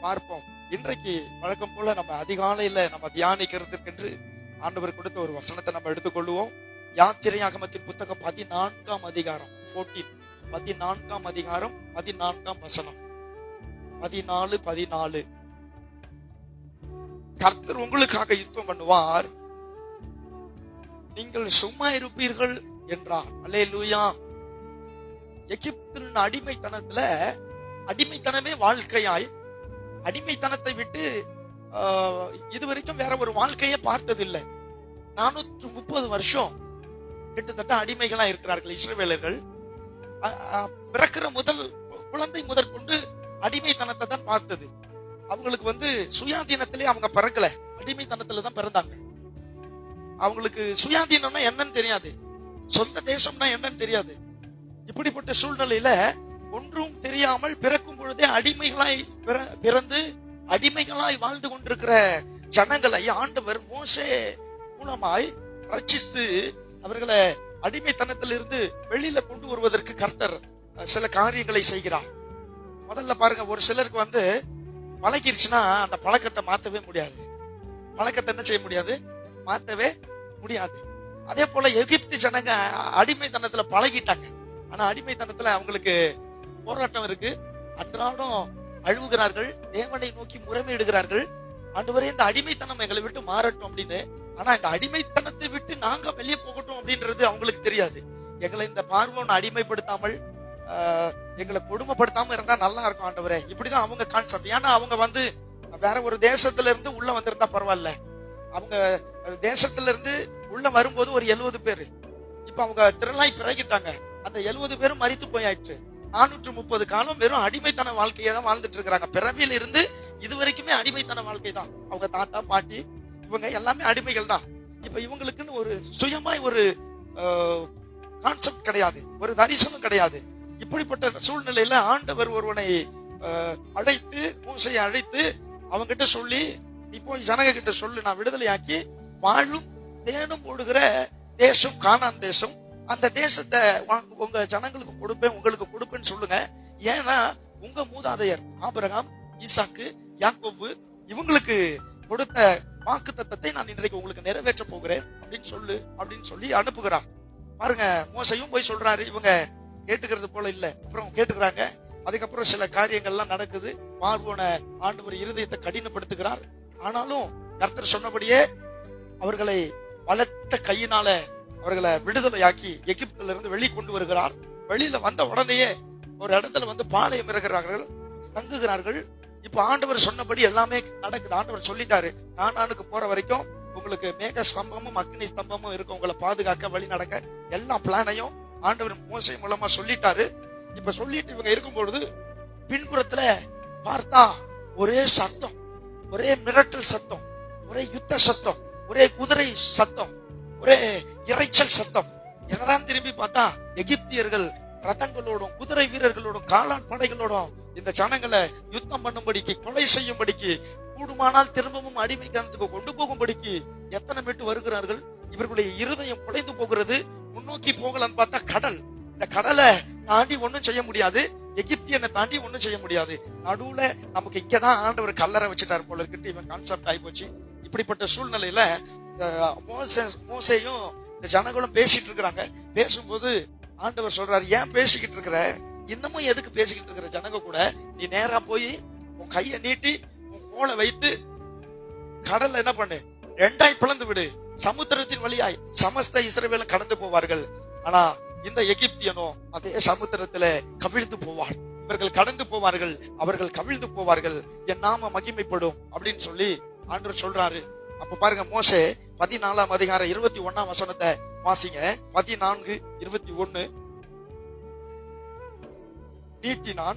பார்ப்போம். இன்றைக்கு வழக்கம் போல நம்ம அதிகாலையில நம்ம தியானிக்கிறதுக்கென்று ஆண்டவர் கொடுத்த ஒரு வசனத்தை நம்ம எடுத்துக்கொள்வோம். யாத்திரையாகமத்தின் புத்தகம் பதினான்காம் அதிகாரம் 14 பதினான்காம் அதிகாரம் பதினான்காம் வசனம். பதினாலு பதினாலு. கர்த்தர் உங்களுக்காக யுத்தம் பண்ணுவார். நீங்கள் சும்மா இருப்பீர்கள் என்றார். அல்லேலூயா. எகிப்தின் அடிமைத்தனத்துல அடிமைத்தனமே வாழ்க்கையாய் அடிமைத்தனத்தை விட்டு இது இதுவரைக்கும் வேற ஒரு வாழ்க்கையே பார்த்ததில்லை. நானூற்று முப்பது வருஷம் கிட்டத்தட்ட அடிமைகளா இருக்கிறார்கள் இஸ்ரவேலர்கள். பிறக்கிற முதல் குழந்தை முதற்கொண்டு அடிமைத்தனத்தை தான் பார்த்தது. அவங்களுக்கு வந்து சுயாதீனத்திலே அவங்க பிறக்கல. அடிமைத்தனத்துல தான் பிறந்தாங்க. அவங்களுக்கு சுயாதீனம்னா என்னன்னு தெரியாது. சொந்த தேசம்னா என்னன்னு தெரியாது. இப்படிப்பட்ட சூழ்நிலையில ஒன்றும் தெரியாமல் பிறக்கும் பொழுதே அடிமைகளாய் பிற- பிறந்து அடிமைகளாய் வாழ்ந்து கொண்டிருக்கிற ஜனங்களை ஆண்டவர் மோசே மூலமாய் ரச்சித்து அவர்களை அடிமைத்தனத்திலிருந்து வெளியில கொண்டு வருவதற்கு கர்த்தர் சில காரியங்களை செய்கிறார். முதல்ல பாருங்க ஒரு சிலருக்கு வந்து பழகிருச்சுன்னா அந்த பழக்கத்தை மாத்தவே முடியாது. பழக்கத்தை என்ன செய்ய முடியாது? மாத்தவே முடியாது. அதே போல எகிப்து ஜனங்க அடிமைத்தனத்துல பழகிட்டாங்க. ஆனா அடிமைத்தனத்துல அவங்களுக்கு போராட்டம் இருக்கு. அன்றாடம் அழுவுகிறார்கள் தேவனை நோக்கி முறைமையிடுகிறார்கள். ஆண்டவரே இந்த அடிமைத்தனம் எங்களை விட்டு மாறட்டும் அப்படின்னு. ஆனா இந்த அடிமைத்தனத்தை விட்டு நாங்க வெளியே போகட்டும் அப்படின்றது அவங்களுக்கு தெரியாது. எங்களை இந்த பார்வோன் அடிமைப்படுத்தாமல் எங்களை கொடுமைப்படுத்தாம இருந்தா நல்லா இருக்கும் ஆண்டவரே. இப்படிதான் அவங்க கான்செப்ட் ஏன்னா அவங்க வந்து வேற ஒரு தேசத்துல இருந்து உள்ள வந்திருந்தா பரவாயில்ல. அவங்க தேசத்துல இருந்து உள்ள வரும்போது ஒரு எழுபது பேரு. இப்ப அவங்க திரளாய் பிறகிட்டாங்க. அந்த எழுபது பேரும் மறித்து போயாயிற்று நானூற்று முப்பது காலம் வெறும் அடிமைத்தன வாழ்க்கையை தான் வாழ்ந்துட்டு இருக்கிறாங்க. பிறவியில் இருந்து இது வரைக்குமே அடிமைத்தன வாழ்க்கை தான். அவங்க தாத்தா பாட்டி இவங்க எல்லாமே அடிமைகள் தான். இப்ப இவங்களுக்குன்னு ஒரு சுயமாய் ஒரு கான்செப்ட் கிடையாது. ஒரு தரிசனம் கிடையாது. இப்படிப்பட்ட சூழ்நிலையில ஆண்டவர் ஒருவனை அழைத்து மூசையை அழைத்து அவங்கிட்ட சொல்லி நீ போய் கிட்ட சொல்லு. நான் விடுதலையாக்கி வாழும் தேனும் ஓடுகிற தேசம் காணான் தேசம் அந்த தேசத்தை உங்க ஜனங்களுக்கு கொடுப்பேன் உங்களுக்கு கொடுப்பேன்னு சொல்லுங்க. ஏன்னா உங்க மூதாதையர் ஆபரகாம் ஈசாக்கு யாக்கோவு இவங்களுக்கு கொடுத்த வாக்கு தத்தத்தை நான் இன்றைக்கு உங்களுக்கு நிறைவேற்ற போகிறேன் அப்படின்னு சொல்லு அப்படின்னு சொல்லி அனுப்புகிறார். பாருங்க மோசையும் போய் சொல்றாரு இவங்க கேட்டுக்கிறது போல இல்ல. அப்புறம் கேட்டுக்கிறாங்க. அதுக்கப்புறம் சில காரியங்கள்லாம் நடக்குது. பார்வோன ஆண்டவர் இருதயத்தை கடினப்படுத்துகிறார். ஆனாலும் கர்த்தர் சொன்னபடியே அவர்களை பலத்த கையினால அவர்களை விடுதலையாக்கி எகிப்துல இருந்து வெளியே கொண்டு வருகிறார். வெளியில வந்த உடனேயே ஒரு இடத்துல வந்து பாளையம் இருக்கிறார்கள் தங்குகிறார்கள் இப்ப ஆண்டவர் சொன்னபடி எல்லாமே நடக்குது. ஆண்டவர் சொல்லிட்டாரு கானானுக்கு போற வரைக்கும் உங்களுக்கு மேக ஸ்தம்பமும் அக்னி ஸ்தம்பமும் இருக்கும். உங்களை பாதுகாக்க வழி நடக்க எல்லா பிளானையும் ஆண்டவர் மோசை மூலமா சொல்லிட்டாரு. இப்ப சொல்லிட்டு இவங்க இருக்கும் பொழுது பின்புறத்துல பார்த்தா ஒரே சத்தம் ஒரே மிரட்டல் சத்தம் ஒரே யுத்த சத்தம் ஒரே குதிரை சத்தம். ஒரே இரைச்சல் சத்தம். என்னதான் திரும்பி பார்த்தா எகிப்தியர்கள் ரதங்களோடும் குதிரை வீரர்களோடும் காலான் படைகளோடும் இந்த ஜனங்களை யுத்தம் பண்ணும்படிக்கு கொலை செய்யும்படிக்கு கூடுமானால் திரும்பவும் அடிமைக்கானத்துக்கு கொண்டு போகும்படிக்கு எத்தனை மீட்டு வருகிறார்கள்? இவர்களுடைய இருதயம் குலைந்து போகிறது. முன்னோக்கி போகலான்னு பார்த்தா கடல். இந்த கடலை தாண்டி ஒன்றும் செய்ய முடியாது. எகிப்தியனை தாண்டி ஒன்றும் செய்ய முடியாது. நடுவுல நமக்கு இங்கதான் ஆண்டவர் கல்லறை வச்சுட்டாரு போல இருக்குட்டு இவன் கான்செப்ட் ஆகி போச்சு. இப்படிப்பட்ட சூழ்நிலையில மோசே- மோசையும் இந்த ஜனங்களும் பேசிட்டு இருக்கிறாங்க பேசும்போது ஆண்டவர் சொல்றாரு ஏன் பேசிக்கிட்டு இருக்கிற இன்னமும் எதுக்கு பேசிக்கிட்டு இருக்கிற ஜனங்க கூட? நீ நேரா போய் உன் கையை நீட்டி உன் கோலை வைத்து கடல்ல என்ன பண்ணு? ரெண்டாய் பிளந்து விடு. சமுத்திரத்தின் வழியாய் சமஸ்த இஸ்ரவேலும் கடந்து போவார்கள். ஆனா இந்த எகிப்தியனோ அதே சமுத்திரத்துல கவிழ்ந்து போவார் இவர்கள் கடந்து போவார்கள் அவர்கள் கவிழ்ந்து போவார்கள். என் நாம மகிமைப்படும். அப்படின்னு சொல்லி ஆண்டவர் சொல்றாரு. அப்ப பாருங்க மோசே பதினாலாம் அதிகாரம் இருபத்தி ஒன்னாம் வசனத்தை வாசிங்க. பதினான்கு இருபத்தி ஒன்னு. நீட்டினான்.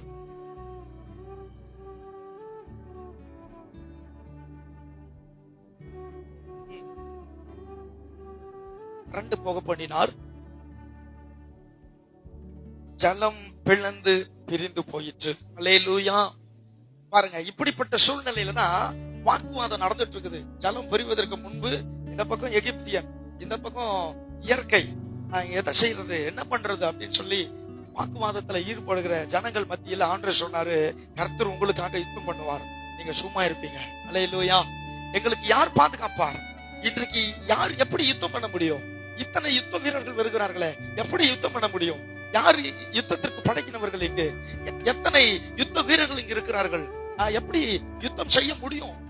ரெண்டு போக பண்ணினார். ஜலம் பிளந்து பிரிந்து போயிற்று. அல்லேலூயா. பாருங்க இப்படிப்பட்ட சூழ்நிலையில தான் வாக்குவாதம் நடந்துட்டு இருக்குது. ஜலம் பிரிவதற்கு முன்பு இந்த பக்கம் எகிப்தியன் இந்த பக்கம் இயற்கை. நான் எதை செய்யறது. என்ன பண்றது அப்படின்னு சொல்லி வாக்குவாதத்துல ஈடுபடுகிற ஜனங்கள் மத்தியில ஆண்டு சொன்னாரு? கர்த்தர் உங்களுக்காக யுத்தம் பண்ணுவார். நீங்க சும்மா இருப்பீங்க. அல்லேலூயா எங்களுக்கு யார் பாதுகாப்பார்? இன்றைக்கு யார் எப்படி யுத்தம் பண்ண முடியும்? இத்தனை யுத்த வீரர்கள் வருகிறார்களே எப்படி யுத்தம் பண்ண முடியும்? யார் யுத்தத்திற்கு படைக்கினவர்கள் இங்கு? எத்தனை யுத்த வீரர்கள் இங்கு இருக்கிறார்கள்? எப்படி யுத்தம் செய்ய முடியும்?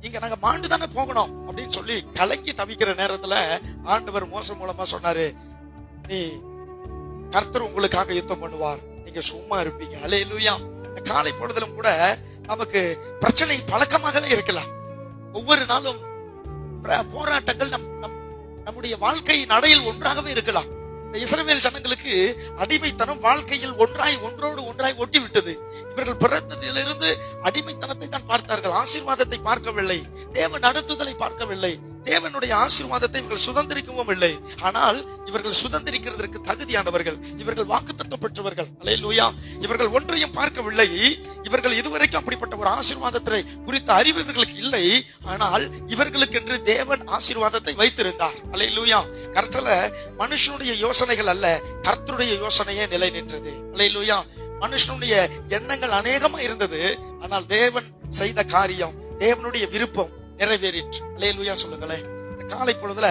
இங்க நாங்க மாண்டு தானே போகணும் அப்படின்னு சொல்லி கலக்கி தவிக்கிற நேரத்துல ஆண்டவர் மோசம் மூலமா சொன்னாரு நீ கர்த்தர் உங்களுக்காக யுத்தம் பண்ணுவார். நீங்க சும்மா இருப்பீங்க. அலே இல்லையா காலை பொழுதிலும் கூட நமக்கு பிரச்சனை பழக்கமாகவே இருக்கலாம். ஒவ்வொரு நாளும் பிர- போராட்டங்கள் நம் நம் நம்முடைய வாழ்க்கை நடையில் ஒன்றாகவே இருக்கலாம். இஸ்ரவேல் ஜனங்களுக்கு அடிமைத்தனம் வாழ்க்கையில் ஒன்றாய் ஒன்றோடு ஒன்றாய் ஒட்டி விட்டது இவர்கள் பிறந்ததிலிருந்து அடிமைத்தனத்தை தான் பார்த்தார்கள். ஆசீர்வாதத்தை பார்க்கவில்லை. தேவ நடத்துதலை பார்க்கவில்லை. தேவனுடைய ஆசீர்வாதத்தை இவர்கள் சுதந்திரிக்கவும் இல்லை. ஆனால் இவர்கள் சுதந்திரிக்கிறதற்கு தகுதியானவர்கள் இவர்கள் வாக்குத்தத்தம் பெற்றவர்கள். அல்லேலூயா. இவர்கள் ஒன்றையும் பார்க்கவில்லை. இவர்கள் இதுவரைக்கும் அப்படிப்பட்ட ஒரு ஆசீர்வாதத்தை குறித்த அறிவு இவர்களுக்கு இல்லை. ஆனால் இவர்களுக்கு என்று தேவன் ஆசீர்வாதத்தை வைத்திருந்தார். அலே லூயா கரசல மனுஷனுடைய யோசனைகள் அல்ல கர்த்தருடைய யோசனையே நிலை நின்றது. அல்லேலூயா. மனுஷனுடைய எண்ணங்கள் அநேகமா இருந்தது. ஆனால் தேவன் செய்த காரியம் தேவனுடைய விருப்பம் நிறைவேறிற்று. அல்லேலூயா சொல்லுங்களேன். இந்த காலை பொழுதுல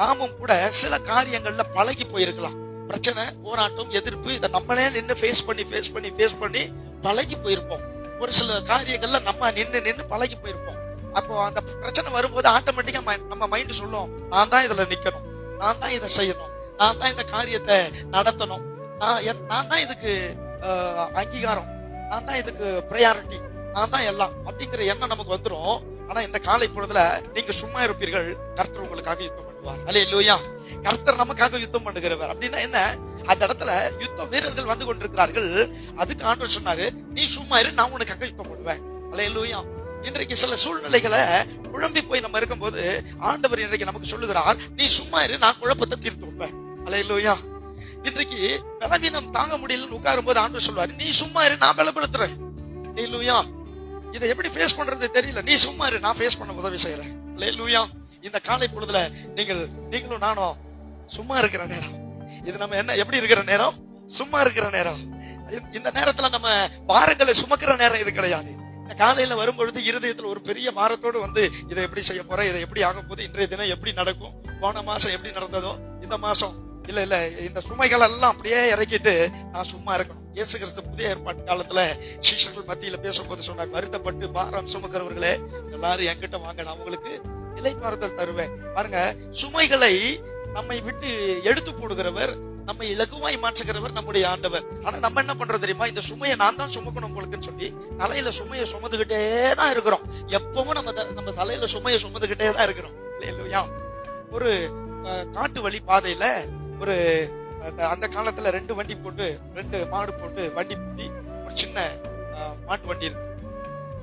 நாமும் கூட சில காரியங்கள்ல பழகி போயிருக்கலாம். பிரச்சனை போராட்டம் எதிர்ப்பு இதை நம்மளே நின்று ஃபேஸ் பண்ணி ஃபேஸ் பண்ணி ஃபேஸ் பண்ணி பழகி போயிருப்போம். ஒரு சில காரியங்கள்ல நம்ம நின்று நின்று பழகி போயிருப்போம். அப்போ அந்த பிரச்சனை வரும்போது ஆட்டோமேட்டிக்கா நம்ம மைண்ட் சொல்லும் நான் தான் இதுல நிக்கணும். நான் தான் இதை செய்யணும். நான் தான் இந்த காரியத்தை நடத்தணும். நான் தான் இதுக்கு அங்கீகாரம். நான் தான் இதுக்கு ப்ரையாரிட்டி நான் தான் எல்லாம். அப்படிங்கிற எண்ணம் நமக்கு வந்துடும் ஆனா இந்த காலை பொழுதுல நீங்க சும்மா இருப்பீர்கள் கர்த்தர் உங்களுக்காக யுத்தம் பண்ணுவார். அல்ல இல்லையா கர்த்தர் நமக்காக யுத்தம் பண்ணுகிறவர். அப்படின்னா என்ன? அந்த இடத்துல யுத்த வீரர்கள் வந்து கொண்டிருக்கிறார்கள். அதுக்கு ஆண்டு சொன்னாரு நீ சும்மா இரு நான் உனக்காக யுத்தம் பண்ணுவேன். அல்ல இல்லையா இன்றைக்கு சில சூழ்நிலைகளை குழம்பி போய் நம்ம இருக்கும்போது ஆண்டவர் இன்றைக்கு நமக்கு சொல்லுகிறார் நீ சும்மா இரு நான் குழப்பத்தை தீர்த்து வைப்பேன் அல்ல இல்லையா இன்றைக்கு பலவீனம் தாங்க முடியலன்னு உட்காரும் போது ஆண்டு சொல்லுவாரு நீ சும்மா இரு நான் பலப்படுத்துறேன். இல்லையா இதை எப்படி ஃபேஸ் பண்றது தெரியல. நீ சும்மா இரு நான் ஃபேஸ் பண்ண உதவி செய்யறேன் லூயா இந்த காலை பொழுதுல நீங்கள் நீங்களும் நானும் சும்மா இருக்கிற நேரம். இது நம்ம என்ன எப்படி இருக்கிற நேரம்? சும்மா இருக்கிற நேரம். இந்த- நேரத்துல நம்ம பாரங்களை சுமக்கிற நேரம் இது கிடையாது. இந்த காலையில வரும்பொழுது இருதயத்துல ஒரு பெரிய பாரத்தோடு வந்து இதை எப்படி செய்ய போறேன் இதை எப்படி ஆகும் போகுது இன்றைய தினம் எப்படி நடக்கும் போன மாசம் எப்படி நடந்ததோ இந்த மாசம் இல்ல இல்ல இந்த சுமைகள் எல்லாம் அப்படியே இறக்கிட்டு நான் சும்மா இருக்கணும். இயேசு கிறிஸ்து புதிய ஏற்பாட்டு காலத்துல சீஷர்கள் மத்தியில பேசும்போது சொன்னார் வருத்தப்பட்டு பாரம் சுமக்கிறவர்களே எல்லாரும் என்கிட்ட வாங்க நான் உங்களுக்கு இலைப்பாறுதல் தருவேன். பாருங்க சுமைகளை நம்மை விட்டு எடுத்து போடுகிறவர் நம்மை இலகுவாய் மாற்றுகிறவர் நம்முடைய ஆண்டவர். ஆனா நம்ம என்ன பண்றோம் தெரியுமா? இந்த சுமையை நான் தான் சுமக்கணும் உங்களுக்குன்னு சொல்லி தலையில சுமையை சுமந்துகிட்டே தான் இருக்கிறோம். எப்பவும் நம்ம த- நம்ம தலையில சுமையை சுமந்துகிட்டே தான் இருக்கிறோம். இல்லையா? ஒரு காட்டு வழி பாதையில ஒரு அந்த அந்த காலத்துல ரெண்டு வண்டி போட்டு ரெண்டு மாடு போட்டு வண்டி பூட்டி ஒரு சின்ன மாட்டு வண்டி இருக்கு.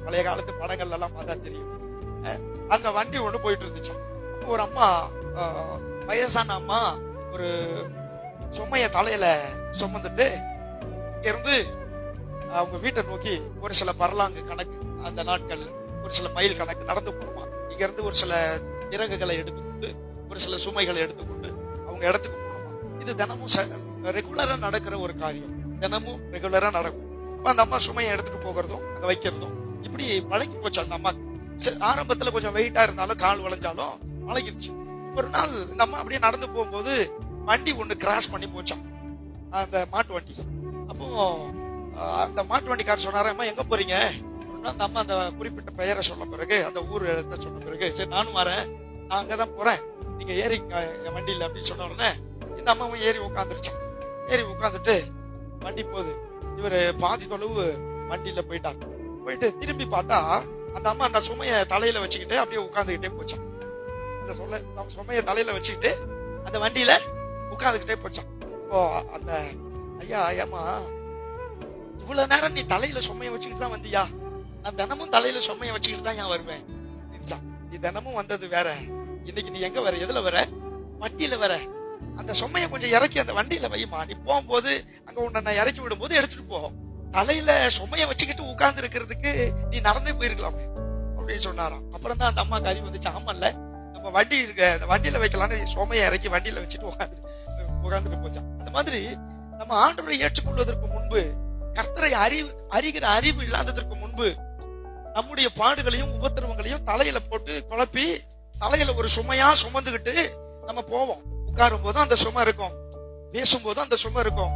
பழைய காலத்து படங்கள்ல எல்லாம் பார்த்தா தெரியும். அந்த வண்டி ஒண்ணு போயிட்டு இருந்துச்சு அப்போ ஒரு அம்மா வயசான அம்மா ஒரு சுமைய தலையில சுமந்துட்டு இருந்து அவங்க வீட்டை நோக்கி ஒரு சில பரலாங்கு கணக்கு அந்த நாட்கள் ஒரு சில மைல் கணக்கு நடந்து போனோமா இங்க இருந்து ஒரு சில இறகுகளை எடுத்துக்கொண்டு ஒரு சில சுமைகளை எடுத்துக்கொண்டு அவங்க இடத்துக்கு இது தினமும் ரெகுலரா நடக்கிற ஒரு காரியம். தினமும் ரெகுலரா நடக்கும். அந்த அம்மா சுமையை எடுத்துட்டு போகிறதும் அதை வைக்கிறதும் இப்படி பழகி போச்சு அந்த அம்மா. ஆரம்பத்துல கொஞ்சம் வெயிட்டா இருந்தாலும் கால் வளைஞ்சாலும் பழகிருச்சு. ஒரு நாள் இந்த அம்மா அப்படியே நடந்து போகும்போது வண்டி ஒண்ணு கிராஸ் பண்ணி போச்சான் அந்த மாட்டு வண்டி. அப்போ அந்த மாட்டு வண்டிக்காரர் சொன்னாரு அம்மா எங்க போறீங்க? அந்த அம்மா அந்த குறிப்பிட்ட பெயரை சொன்ன பிறகு அந்த ஊர் இடத்த சொன்ன பிறகு சரி நானும் வரேன். நான் அங்கதான் போறேன். நீங்க ஏறி என் வண்டியில் அப்படின்னு சொன்ன உடனே இந்த அம்மாவும் ஏறி உட்காந்துருச்சான் ஏறி உட்காந்துட்டு வண்டி போகுது. இவர் பாதி தொலைவு வண்டியில போயிட்டார். போயிட்டு திரும்பி பார்த்தா அந்த அம்மா அந்த சுமையை தலையில வச்சுக்கிட்டு அப்படியே உட்காந்துக்கிட்டே போச்சான் அந்த சொல்ல சுமையை தலையில வச்சுக்கிட்டு அந்த வண்டியில உட்காந்துக்கிட்டே போச்சான் இப்போ அந்த ஐயா ஐயாமா இவ்வளவு நேரம் நீ தலையில சுமையை வச்சுக்கிட்டு தான் வந்தியா? நான் தினமும் தலையில சுமையை வச்சுக்கிட்டு தான் ஏன் வருவேன்? நீ தினமும் வந்தது வேற. இன்னைக்கு நீ எங்க வர? எதுல வர? வண்டியில வர. அந்த சுமையை கொஞ்சம் இறக்கி அந்த வண்டியில வைமா நீ போகும்போது அங்க உன்னை நான் இறக்கி விடும்போது எடுத்துட்டு போகும் தலையில சுமையை வச்சுக்கிட்டு உட்கார்ந்து இருக்கிறதுக்கு நீ நடந்தே போயிருக்கலாம் அப்படின்னு சொன்னாராம். அப்புறம் தான் அந்த அம்மா அறிவு வந்துச்சு. ஆமல்ல நம்ம வண்டி இருக்க அந்த வண்டியில வைக்கலாம்னு சுமையை இறக்கி வண்டியில வச்சுட்டு உட்காந்து உட்காந்துட்டு போச்சான் அந்த மாதிரி நம்ம ஆண்டவரை ஏற்றுக்கொள்வதற்கு முன்பு கர்த்தரை அறிவு அறிகிற அறிவு இல்லாததற்கு முன்பு நம்முடைய பாடுகளையும் உபத்திரவங்களையும் தலையில போட்டு குழப்பி தலையில ஒரு சுமையா சுமந்துகிட்டு நம்ம போவோம். உட்காரும் போது அந்த சுமை இருக்கும். பேசும்போதும் அந்த சுமை இருக்கும்.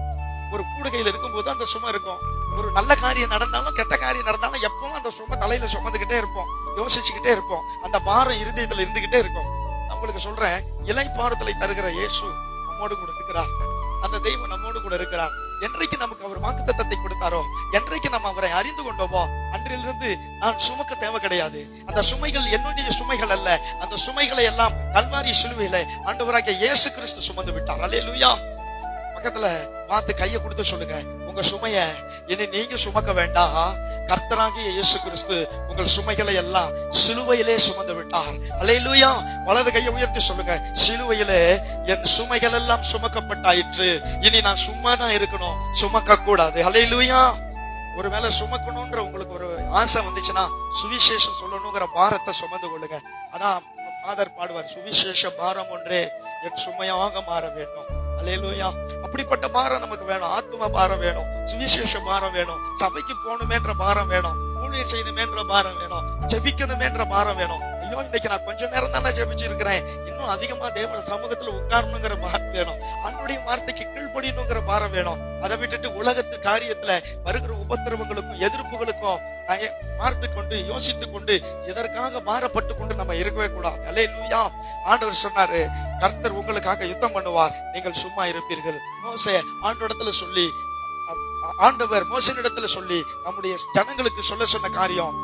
ஒரு கூடுகையில் இருக்கும்போது அந்த சுமை இருக்கும். ஒரு நல்ல காரியம் நடந்தாலும் கெட்ட காரியம் நடந்தாலும் எப்பவும் அந்த சுமை தலையில சுமந்துகிட்டே இருப்போம். யோசிச்சுக்கிட்டே இருப்போம். அந்த பாரம் இருதயத்துல இருந்துகிட்டே இருக்கும். உங்களுக்கு சொல்றேன் இலை பாரத்தலை தருகிற இயேசு நம்மோடு கூட இருக்கிறார். அந்த தெய்வம் நம்மோடு கூட இருக்கிறார். என்றைக்கு நமக்கு அவர் வாக்குத்தத்தத்தை கொடுத்தாரோ என்றைக்கு நம்ம அவரை அறிந்து கொண்டோமோ அன்றிலிருந்து நான் சுமக்க தேவை கிடையாது. அந்த சுமைகள் என்னுடைய சுமைகள் அல்ல. அந்த சுமைகளை எல்லாம் கல்வாரி சிலுவையில ஆண்டவராக இயேசு கிறிஸ்து சுமந்து விட்டார். அல்லேலூயா பக்கத்துல பார்த்து கையை கொடுத்து சொல்லுங்க. உங்க சுமைய இனி நீங்க சுமக்க வேண்டாம். கர்த்தராகிய இயேசு கிறிஸ்து உங்கள் சுமைகளை எல்லாம் சிலுவையிலே சுமந்து விட்டார். அலையிலூயா வலது கையை உயர்த்தி சொல்லுங்க. சிலுவையிலே என் சுமைகள் எல்லாம் சுமக்கப்பட்டாயிற்று. இனி நான் சும்மா தான் இருக்கணும். சுமக்க கூடாது அலையிலூயா ஒருவேளை சுமக்கணும்ன்ற உங்களுக்கு ஒரு ஆசை வந்துச்சுன்னா சுவிசேஷம் சொல்லணுங்கிற பாரத்தை சுமந்து கொள்ளுங்க. அதான் ஃபாதர் பாடுவார் சுவிசேஷ பாரம் ஒன்றே என் சுமையாக மாற வேண்டும். அல்லேலூயா அப்படிப்பட்ட பாரம் நமக்கு வேணும். ஆத்ம பாரம் வேணும். சுவிசேஷ பாரம் வேணும். சபைக்கு போகணுமேன்ற பாரம் வேணும். ஊழியர் செய்யணுமேன்ற பாரம் வேணும். ஜெபிக்கணுமேன்ற பாரம் வேணும். ஐயோ இன்னைக்கு நான் கொஞ்ச நேரம் தானே ஜெபிச்சிருக்கிறேன். இன்னும் அதிகமா தேவன சமூகத்துல உட்காரணுங்கிற பாரம் வேணும். அன்னுடைய வார்த்தைக்கு கீழ்ப்படியணுங்கிற பாரம் வேணும். அதை விட்டுட்டு உலகத்து காரியத்துல வருகிற உபத்திரவங்களுக்கும் எதிர்ப்புகளுக்கும் பார்த்து கொண்டு யோசித்து கொண்டு இதற்காக மாறப்பட்டு கொண்டு நம்ம இருக்கவே கூடாது. அலே லூயா ஆண்டவர் சொன்னாரு கர்த்தர் உங்களுக்காக யுத்தம் பண்ணுவார். நீங்கள் சும்மா இருப்பீர்கள். மோசே ஆண்டோடத்துல சொல்லி ஆண்டவர் மோசனிடத்துல சொல்லி நம்முடைய ஜனங்களுக்கு சொல்ல சொன்ன காரியம்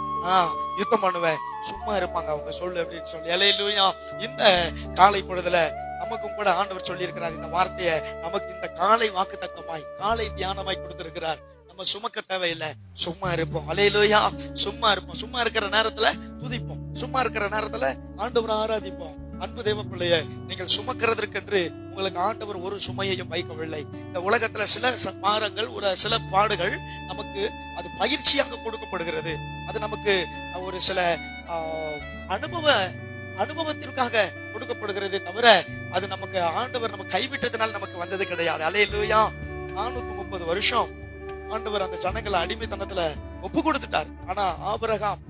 யுத்தம் பண்ணுவேன். சும்மா இருப்பாங்க அவங்க சொல்லு அப்படின்னு சொல்லி. அலையிலுயா இந்த காலை பொழுதுல நமக்கும் கூட ஆண்டவர் சொல்லி இருக்கிறார் இந்த வார்த்தையை. நமக்கு இந்த காலை வாக்கு தத்தமாய் காலை தியானமாய் கொடுத்திருக்கிறார். நம்ம சுமக்க தேவையில்லை. சும்மா இருப்போம். அலையிலோயா சும்மா இருப்போம். சும்மா இருக்கிற நேரத்துல துதிப்போம். சும்மா இருக்கிற நேரத்துல ஆண்டவரை ஆராதிப்போம். அன்பு தேவ பிள்ளைய நீங்கள் சுமக்கிறதற்கென்று உங்களுக்கு ஆண்டவர் ஒரு சுமையையும் வைக்கவில்லை. இந்த உலகத்துல சில ச- பாரங்கள் ஒரு சில பாடுகள் நமக்கு அது பயிற்சியாக கொடுக்கப்படுகிறது. அது நமக்கு ஒரு சில ஆஹ், அனுபவ அனுபவத்திற்காக கொடுக்கப்படுகிறது தவிர அது நமக்கு ஆண்டவர் நம்ம கைவிட்டதுனால நமக்கு வந்தது கிடையாது. அலையிலுயா நானூத்தி முப்பது வருஷம் ஆண்டவர் அந்த ஜனங்களை அடிமைத்தனத்துல ஒப்பு கொடுத்துட்டார். ஆனா ஆபரகாம்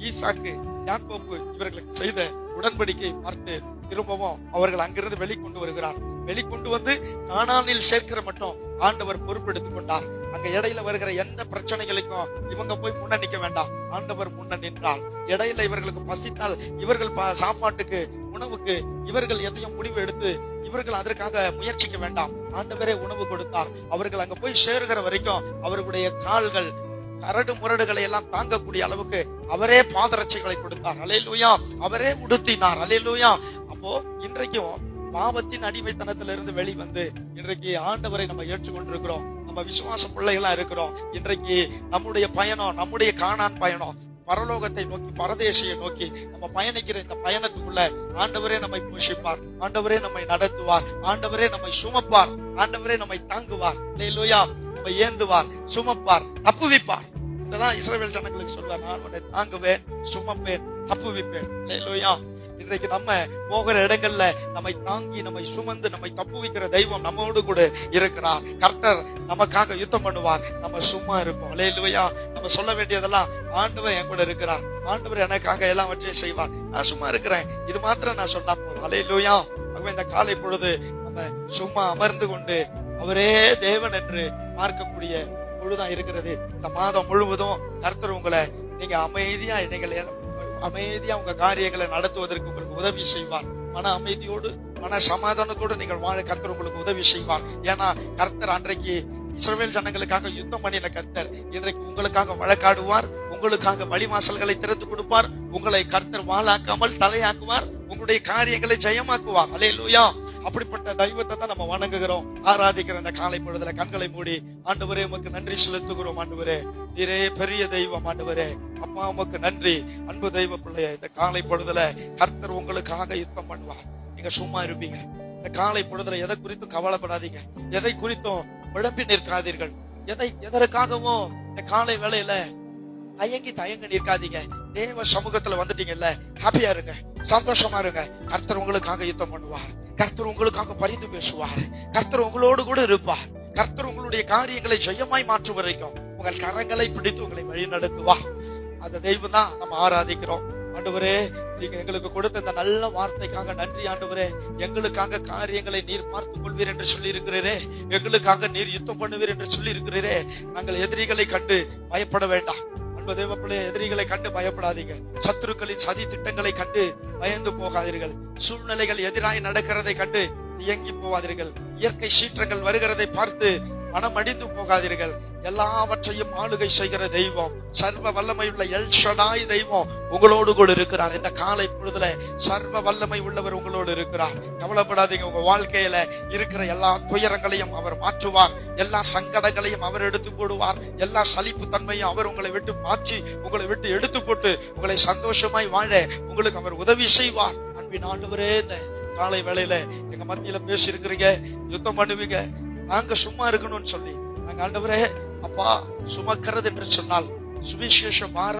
ஈசாக்கு யாக்கோப்பு இவர்களுக்கு செய்த உடன்படிக்கை பார்த்து திரும்பவும் அவர்கள் அங்கிருந்து வெளிக்கொண்டு வருகிறார். வெளிக்கொண்டு வந்து காணானில் சேர்க்கிற மட்டும் ஆண்டவர் பொறுப்பெடுத்துக் கொண்டார். அங்க இடையில வருகிற எந்த பிரச்சனைகளுக்கும் இவங்க போய் முன்ன நிக்க வேண்டாம். ஆண்டவர் முன்ன நின்றார். இடையில இவர்களுக்கு பசித்தால் இவர்கள் ப- சாப்பாட்டுக்கு உணவுக்கு இவர்கள் எதையும் முடிவு எடுத்து இவர்கள் அதற்காக முயற்சிக்க வேண்டாம். ஆண்டவரே உணவு கொடுத்தார். அவர்கள் அங்க போய் சேருகிற வரைக்கும் அவர்களுடைய கால்கள் கரடு முரடுகளை எல்லாம் தாங்கக்கூடிய அளவுக்கு அவரே பாதரட்சைகளை கொடுத்தார். அலையிலூயா. அவரே உடுத்தினார். அலையிலூயா. அப்போ இன்றைக்கும் பாவத்தின் அடிமைத்தனத்திலிருந்து வெளிவந்து இன்றைக்கு ஆண்டவரை நம்ம ஏற்றுக்கொண்டிருக்கிறோம். நம்ம விசுவாச பிள்ளைகளா இருக்கிறோம். இன்றைக்கு நம்முடைய பயணம் நம்முடைய காணான் பயணம் பரலோகத்தை நோக்கி பரதேசியை நோக்கி நம்ம பயணிக்கிற இந்த பயணத்துக்குள்ள ஆண்டவரே நம்மை போஷிப்பார். ஆண்டவரே நம்மை நடத்துவார். ஆண்டவரே நம்மை சுமப்பார். ஆண்டவரே நம்மை தாங்குவார். அல்லேலூயா நம்மை ஏந்துவார் சுமப்பார் தப்புவிப்பார். இததான் இஸ்ரேல் ஜனங்களுக்கு சொல்வார். நான் உன்னை தாங்குவேன் சுமப்பேன் தப்புவிப்பேன். லோயா இன்றைக்கு நம்ம போகிற இடங்கள்ல நம்மை தாங்கி நம்மை சுமந்து நம்மை தப்புவிக்கிற தெய்வம் நம்மோடு கூட இருக்கிறார். கர்த்தர் நமக்காக யுத்தம் பண்ணுவார். நம்ம சும்மா இருப்போம். இல்லையா நம்ம சொல்ல வேண்டியதெல்லாம் ஆண்டவர் என் கூட இருக்கிறார். ஆண்டவர் எனக்காக எல்லாவற்றையும் செய்வார். நான் சும்மா இருக்கிறேன். இது மாத்திரம் நான் சொன்னா போதும். அல்லேலூயா ஆகவே இந்த காலை பொழுது நம்ம சும்மா அமர்ந்து கொண்டு அவரே தேவன் என்று பார்க்கக்கூடிய பொழுதான் இருக்கிறது. இந்த மாதம் முழுவதும் கர்த்தர் உங்களை நீங்க அமைதியா நீங்கள் அமைதியா உங்க காரியங்களை நடத்துவதற்கு உங்களுக்கு உதவி செய்வார். மன அமைதியோடு மன சமாதானத்தோடு நீங்கள் வாழ கர்த்தர் உங்களுக்கு உதவி செய்வார். ஏன்னா கர்த்தர் அன்றைக்கு இஸ்ரவேல் ஜனங்களுக்காக யுத்தம் பண்ணின கர்த்தர். இன்றைக்கு உங்களுக்காக வழக்காடுவார் உங்களுக்காக வழிவாசல்களை திறந்து கொடுப்பார் உங்களை கர்த்தர் வாழாக்காமல் தலையாக்குவார் உங்களுடைய காரியங்களை ஜெயமாக்குவார். அலையலூயா அப்படிப்பட்ட தெய்வத்தை தான் நம்ம வணங்குகிறோம். ஆராதிக்கிற இந்த காலை பொழுதுல கண்களை மூடி ஆண்டவரே உமக்கு நன்றி செலுத்துகிறோம் ஆண்டவரே. நீரே பெரிய தெய்வம் ஆண்டவரே. அப்பா உமக்கு நன்றி. அன்பு தெய்வ பிள்ளைய இந்த காலை பொழுதுல கர்த்தர் உங்களுக்காக யுத்தம் பண்ணுவார். நீங்க சும்மா இருப்பீங்க. இந்த காலை பொழுதுல எதை குறித்தும் கவலைப்படாதீங்க. எதை குறித்தும் விளம்பி நிற்காதீர்கள். எதை எதற்காகவும் இந்த காலை வேலையில தயங்கி தயங்க நிற்காதீங்க. தேவ சமூகத்துல வந்துட்டீங்கல்ல. ஹாப்பியா இருங்க. சந்தோஷமா இருங்க. கர்த்தர் உங்களுக்காக யுத்தம் பண்ணுவார். கர்த்தர் உங்களுக்காக பரிந்து பேசுவார். கர்த்தர் உங்களோடு கூட இருப்பார். கர்த்தர் உங்களுடைய காரியங்களை ஜெயமாய் மாற்றும் வரைக்கும் உங்கள் கரங்களை பிடித்து உங்களை வழி நடத்துவார் அந்த தெய்வம் தான் நம்ம ஆராதிக்கிறோம். ஆண்டவரே நீங்க எங்களுக்கு கொடுத்த இந்த நல்ல வார்த்தைக்காக நன்றி ஆண்டவரே. எங்களுக்காக காரியங்களை நீர் பார்த்துக் கொள்வீர் என்று சொல்லி இருக்கிறீரே எங்களுக்காக நீர் யுத்தம் பண்ணுவீர் என்று சொல்லி இருக்கிறீரே நாங்கள் எதிரிகளை கண்டு பயப்பட வேண்டாம். அன்பு தேவ பிள்ளைய எதிரிகளை கண்டு பயப்படாதீங்க. சத்துருக்களின் சதி திட்டங்களை கண்டு பயந்து போகாதீர்கள். சூழ்நிலைகள் எதிராய் நடக்கிறதை கண்டு இயங்கி போகாதீர்கள். இயற்கை சீற்றங்கள் வருகிறதை பார்த்து மனமடிந்து போகாதீர்கள். எல்லாவற்றையும் ஆளுகை செய்கிற தெய்வம். சர்வ வல்லமை உள்ள எல் ஷடாய் தெய்வம் உங்களோடு கூட இருக்கிறார். இந்த காலை பொழுதுல சர்வ வல்லமை உள்ளவர் உங்களோடு இருக்கிறார். கவலைப்படாதீங்க உங்க வாழ்க்கையில இருக்கிற எல்லா துயரங்களையும் அவர் மாற்றுவார். எல்லா சங்கடங்களையும் அவர் எடுத்து போடுவார். எல்லா சலிப்பு தன்மையும் அவர் உங்களை விட்டு மாற்றி உங்களை விட்டு எடுத்து போட்டு உங்களை சந்தோஷமாய் வாழ உங்களுக்கு அவர் உதவி செய்வார். அன்பின் ஆண்டவரே இந்த காலை வேளையில எங்க மத்தியில பேசி இருக்கிறீங்க யுத்தம் பண்ணுவீங்க. நாங்க சும்மா இருக்கணும்னு சொல்லி. நாங்க ஆண்டவரே அப்பா சுமக்கிறது என்று சொன்னால் சுவிசேஷ பார